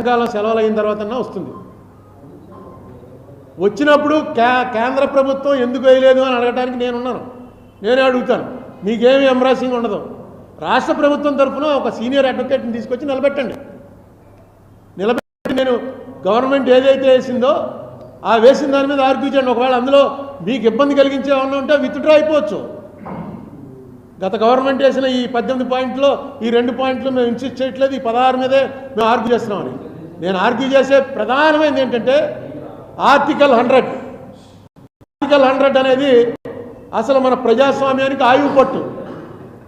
వర్షాకాలం సెలవులు అయిన తర్వాత వస్తుంది. వచ్చినప్పుడు కే కేంద్ర ప్రభుత్వం ఎందుకు వేయలేదు అని అడగడానికి నేనున్నాను. నేనే అడుగుతాను. మీకేమి ఎంబ్రాసింగ్ ఉండదు. రాష్ట్ర ప్రభుత్వం తరఫున ఒక సీనియర్ అడ్వకేట్ని తీసుకొచ్చి నిలబెట్టండి. నిలబెట్టి నేను గవర్నమెంట్ ఏదైతే వేసిందో ఆ వేసిన దాని మీద ఆర్గ్యూ చేయండి. ఒకవేళ అందులో మీకు ఇబ్బంది కలిగించే ఏమన్నా ఉంటే విత్డ్రా అయిపోవచ్చు. గత గవర్నమెంట్ వేసిన ఈ పద్దెనిమిది పాయింట్లో ఈ రెండు పాయింట్లు మేము ఇన్సిస్ట్ చేయట్లేదు. ఈ పదహారు మీదే మేము ఆర్గ్యూ చేస్తున్నామని. నేను ఆర్గ్యూ చేసే ప్రధానమైనది ఏంటంటే ఆర్టికల్ హండ్రెడ్ ఆర్టికల్ హండ్రెడ్ అనేది అసలు మన ప్రజాస్వామ్యానికి ఆయువు పట్టు.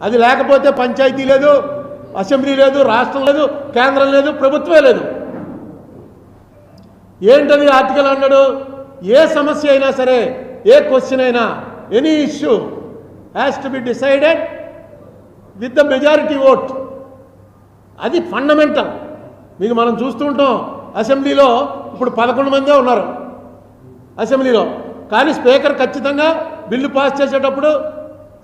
అది లేకపోతే పంచాయతీ లేదు అసెంబ్లీ లేదు రాష్ట్రం లేదు కేంద్రం లేదు ప్రభుత్వమే లేదు. ఏంటది ఆర్టికల్ హండ్రెడ్ ఏ సమస్య అయినా సరే ఏ క్వశ్చన్ అయినా any issue has to be decided with the majority vote అది ఫండమెంటల్ మీకు మనం చూస్తూ ఉంటాం. అసెంబ్లీలో ఇప్పుడు పదకొండు మందే ఉన్నారు. అసెంబ్లీలో. కానీ స్పీకర్ ఖచ్చితంగా బిల్లు పాస్ చేసేటప్పుడు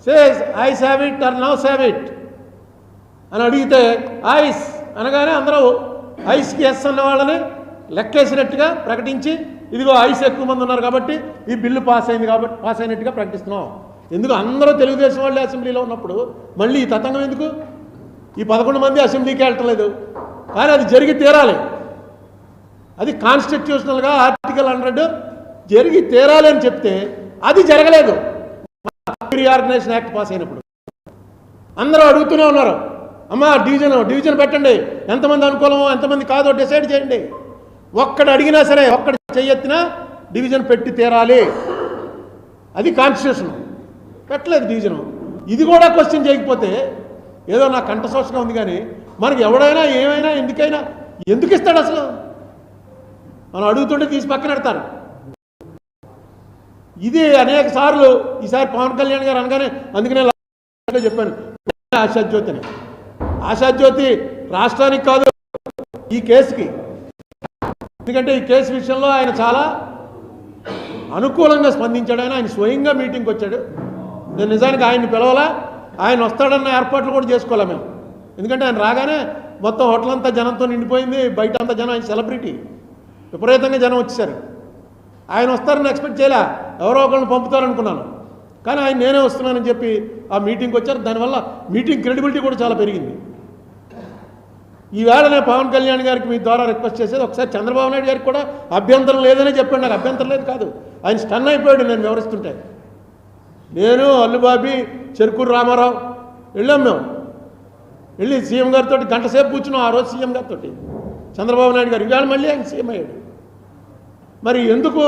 says ayes have it or noes have it అని అడిగితే ఐస్ అనగానే అందరూ ఐస్కి ఎస్ అన్న వాళ్ళని లెక్కేసినట్టుగా ప్రకటించి ఇదిగో ఐస్ ఎక్కువ మంది ఉన్నారు కాబట్టి ఈ బిల్లు పాస్ అయింది కాబట్టి పాస్ అయినట్టుగా ప్రకటిస్తున్నాం. ఎందుకు అందరూ తెలుగుదేశం వాళ్ళు అసెంబ్లీలో ఉన్నప్పుడు మళ్ళీ ఈ తతంగం ఎందుకు? ఈ పదకొండు మంది అసెంబ్లీకి వెళ్ళట్లేదు కానీ అది జరిగి తీరాలి. అది కాన్స్టిట్యూషనల్గా ఆర్టికల్ హండ్రెడ్ జరిగి తీరాలి అని చెప్తే అది జరగలేదు. రీఆర్గనైజేషన్ యాక్ట్ పాస్ అయినప్పుడు. అందరూ అడుగుతూనే ఉన్నారు. అమ్మా డివిజన్ డివిజన్ పెట్టండి. ఎంతమంది అనుకూలమో ఎంతమంది కాదో డిసైడ్ చేయండి. ఒక్కడు అడిగినా సరే ఒక్కడు చెయ్యెత్తినా డివిజన్ పెట్టి తీరాలి. అది కాన్స్టిట్యూషన్. పెట్టలేదు డివిజను. ఇది కూడా క్వశ్చన్ చేయకపోతే ఏదో నా కంఠశోషంగా ఉంది కానీ మనకి ఎవడైనా ఏమైనా ఎందుకైనా ఎందుకు ఇస్తాడు అసలు? మనం అడుగుతుంటే తీసి పక్కన పెడతారు. ఇది అనేక సార్లు ఈసారి పవన్ కళ్యాణ్ గారు అనగానే అందుకనే చెప్పాను. ఆశాజ్యోతి అని ఆశాజ్యోతి రాష్ట్రానికి కాదు ఈ కేసుకి. ఎందుకంటే ఈ కేసు విషయంలో ఆయన చాలా అనుకూలంగా స్పందించాడు. ఆయన ఆయన స్వయంగా మీటింగ్కి వచ్చాడు. నేను నిజానికి ఆయన్ని పిలవాలా? ఆయన వస్తాడన్న ఏర్పాట్లు కూడా చేసుకోవాలా మేము? ఎందుకంటే ఆయన రాగానే మొత్తం హోటల్ అంతా జనంతో నిండిపోయింది బయట అంతా జనం ఆయన సెలబ్రిటీ. విపరీతంగా జనం వచ్చేసారు. ఆయన వస్తారని ఎక్స్పెక్ట్ చేయలే. ఎవరో ఒకరిని పంపుతారనుకున్నాను. కానీ ఆయన నేనే వస్తున్నానని చెప్పి ఆ మీటింగ్కి వచ్చారు. దానివల్ల మీటింగ్ క్రెడిబిలిటీ కూడా చాలా పెరిగింది. ఈవేళ నేను పవన్ కళ్యాణ్ గారికి మీ ద్వారా రిక్వెస్ట్ చేసేది ఒకసారి చంద్రబాబు నాయుడు గారికి కూడా అభ్యంతరం లేదనే చెప్పాడు. నాకు అభ్యంతరం లేదు కాదు. ఆయన స్టన్ అయిపోయాడు నేను వివరిస్తుంటే. నేను అల్లుబాబి చెరుకూరు రామారావు వెళ్ళాం మేము. వెళ్ళి సీఎం గారితో గంట సేపు కూర్చున్నాం ఆ రోజు సీఎం గారితో చంద్రబాబు నాయుడు గారు ఇవాళ మళ్ళీ ఆయన సీఎం అయ్యాడు. మరి ఎందుకు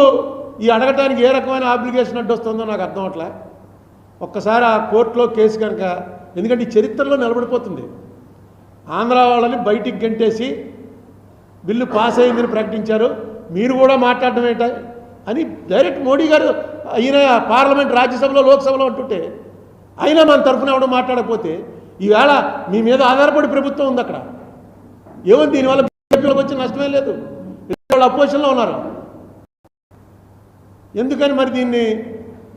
ఈ అడగటానికి ఏ రకమైన అప్లికేషన్ అడ్డొస్తుందో నాకు అర్థం అవట్లే? ఒక్కసారి ఆ కోర్టులో కేసు కనుక ఎందుకంటే ఈ చరిత్రలో నిలబడిపోతుంది. ఆంధ్ర వాళ్ళని బయటికి గంటేసి బిల్లు పాస్ అయిందని ప్రకటించారు. మీరు కూడా మాట్లాడడం ఏంట? అని డైరెక్ట్ మోడీ గారు అయిన పార్లమెంట్ రాజ్యసభలో లోక్సభలో అంటుంటే అయినా మన తరఫున ఎవడో మాట్లాడకపోతే ఈవేళ మీ మీద ఆధారపడి ప్రభుత్వం ఉంది అక్కడ. ఏముంది దీనివల్ల బీజేపీలోకి వచ్చిన నష్టమే లేదు. వాళ్ళు అపోజిషన్లో ఉన్నారు. ఎందుకని మరి దీన్ని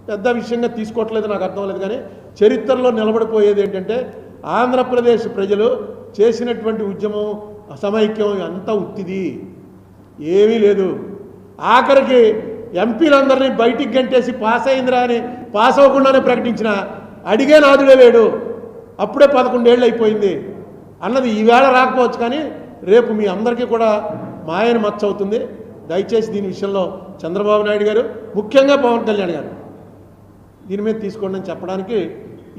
పెద్ద విషయంగా తీసుకోవట్లేదు నాకు అర్థం లేదు కానీ చరిత్రలో నిలబడిపోయేది ఏంటంటే ఆంధ్రప్రదేశ్ ప్రజలు చేసినటువంటి ఉద్యమం అసమైక్యం అంతా ఉత్తిది. ఏమీ లేదు. ఆఖరికి ఎంపీలందరినీ బయటికి గంటేసి పాస్ అయిందిరా అని పాస్ అవ్వకుండానే ప్రకటించిన అడిగే నాదుడే లేడు. అప్పుడే పదకొండేళ్ళు అయిపోయింది. అన్నది ఈవేళ రాకపోవచ్చు కానీ రేపు మీ అందరికీ కూడా మాయని మచ్చ అవుతుంది దయచేసి దీని విషయంలో చంద్రబాబు నాయుడు గారు ముఖ్యంగా పవన్ కళ్యాణ్ గారు దీని మీద తీసుకోండి అని చెప్పడానికి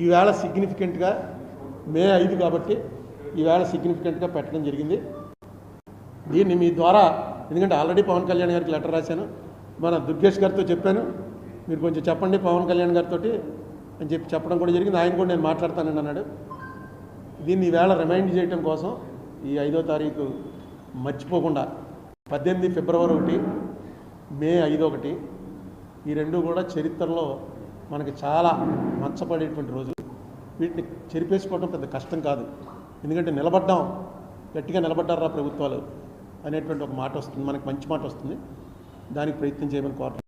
ఈవేళ సిగ్నిఫికెంట్గా మే ఐదు కాబట్టి ఈవేళ సిగ్నిఫికెంట్గా పెట్టడం జరిగింది. దీన్ని మీ ద్వారా ఎందుకంటే ఆల్రెడీ పవన్ కళ్యాణ్ గారికి లెటర్ రాశాను. మన దుర్గేష్ గారితో చెప్పాను. మీరు కొంచెం చెప్పండి పవన్ కళ్యాణ్ గారితో అని చెప్పి చెప్పడం కూడా జరిగింది. ఆయన కూడా నేను మాట్లాడతానని అన్నాడు. దీన్ని ఈవేళ రిమైండ్ చేయడం కోసం ఈ ఐదో తారీఖు మర్చిపోకుండా పద్దెనిమిది ఫిబ్రవరి ఒకటి మే ఐదు ఒకటి ఈ రెండు కూడా చరిత్రలో మనకి చాలా మచ్చపడేటువంటి రోజులు. వీటిని చెరిపేసుకోవడం పెద్ద కష్టం కాదు. ఎందుకంటే నిలబడ్డాం. గట్టిగా నిలబడ్డారా ప్రభుత్వాలు అనేటువంటి ఒక మాట వస్తుంది. మనకి మంచి మాట వస్తుంది. దానికి ప్రయత్నం చేయమని కోరుతున్నాను